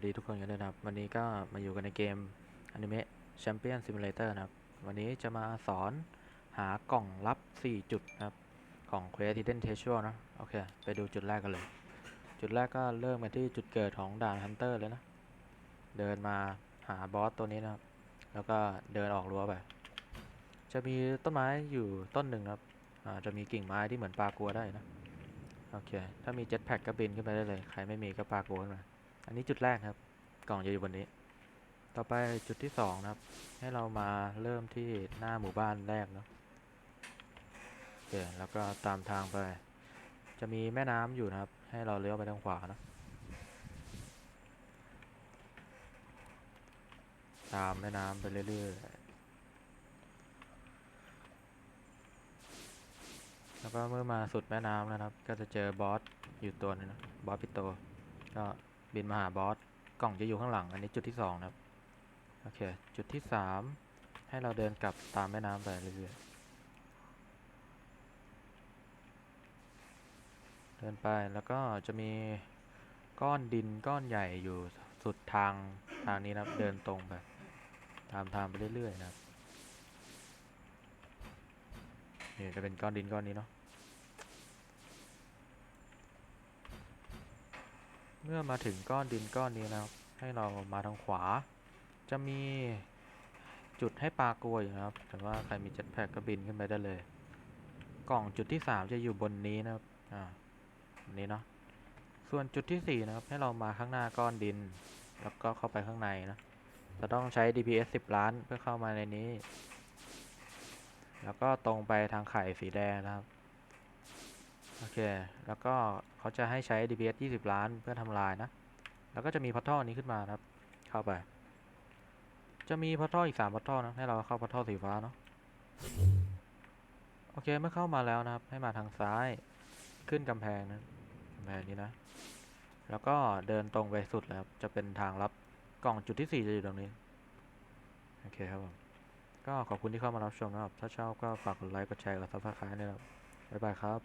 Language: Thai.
สดีทุกคนกันด้วยนะครับ วันนี้ก็มาอยู่กันในเกม Anime Champion Simulator นะครับ วันนี้จะมาสอนหากล่องลับ 4 จุดนะครับ ของ Quest Hidden Treasure นะ โอเค ไปดูจุดแรกกันเลย จุดแรกก็เริ่มกันที่จุดเกิดของด่าน Hunter เลยนะ เดินมาหาบอสตัวนี้นะครับ แล้วก็เดินออกรั้วไป จะมีต้นไม้อยู่ต้นหนึ่งนะครับจะมีกิ่งไม้ที่เหมือนปลากัวได้นะ โอเค ถ้ามีเจ็ตแพ็กก็บินขึ้นไปได้เลย ใครไม่มีก็ปลากัวขึ้นมา อันนี้จุดแรกครับ กล่องจะอยู่บนนี้ ต่อไปจุดที่สองนะครับ ให้เรามาเริ่มที่หน้าหมู่บ้านแรกเนาะโอเคแล้วก็ตามทางไป จะมีแม่น้ำอยู่นะครับ ให้เราเลี้ยวไปทางขวานะตามแม่น้ำไปเรื่อยๆ แล้วก็เมื่อมาสุดแม่น้ำนะครับ ก็จะเจอบอสอยู่ตัวหนึงนะ บอสปิโต ก็ บินมาหาบอส กล่องจะอยู่ข้างหลัง อันนี้จุดที่สองนะครับ โอเค จุดที่สามให้เราเดินกลับตามแม่น้ำไปเรื่อยๆ เดินไปแล้วก็จะมีก้อนดินก้อนใหญ่อยู่สุดทางทางนี้นะครับ เดินตรงไปตามทางไปเรื่อยๆนะครับ นี่จะเป็นก้อนดินก้อนนี้เนาะ เมื่อมาถึงก้อนดินก้อนนี้นะครับ ให้เรามาทางขวา จะมีจุดให้ปลากลัวอยู่นะครับ แต่ว่าใครมีเจ็ตแพ็กก็บินขึ้นไปได้เลย กล่องจุดที่สามจะอยู่บนนี้นะครับ อ่านนี้เนาะ ส่วนจุดที่สี่นะครับ ให้เรามาข้างหน้าก้อนดิน แล้วก็เข้าไปข้างในนะ จะต้องใช้ DPS 10 ล้านเพื่อเข้ามาในนี้ แล้วก็ตรงไปทางไข่สีแดงนะครับ โอเค แล้วก็เขาจะให้ใช้ DPS 20 ล้านเพื่อทำลายนะ แล้วก็จะมีพัททอนี้ขึ้นมาครับ เข้าไป จะมีพัททออีก3พัททอนะ ให้เราเข้าพัททอสีฟ้าเนาะ โอเค เมื่อเข้ามาแล้วนะครับ ให้มาทางซ้าย ขึ้นกำแพงนะกำแพงนี้นะ แล้วก็เดินตรงไปสุดเลยครับจะเป็นทางลับ กล่องจุดที่ 4 จะอยู่ตรงนี้ โอเคครับผม ก็ขอบคุณที่เข้ามารับชมนะครับ ถ้าชอบก็ฝากกดไลค์ กดแชร์ กดซับสไครต์นะครับบ๊ายบายครับ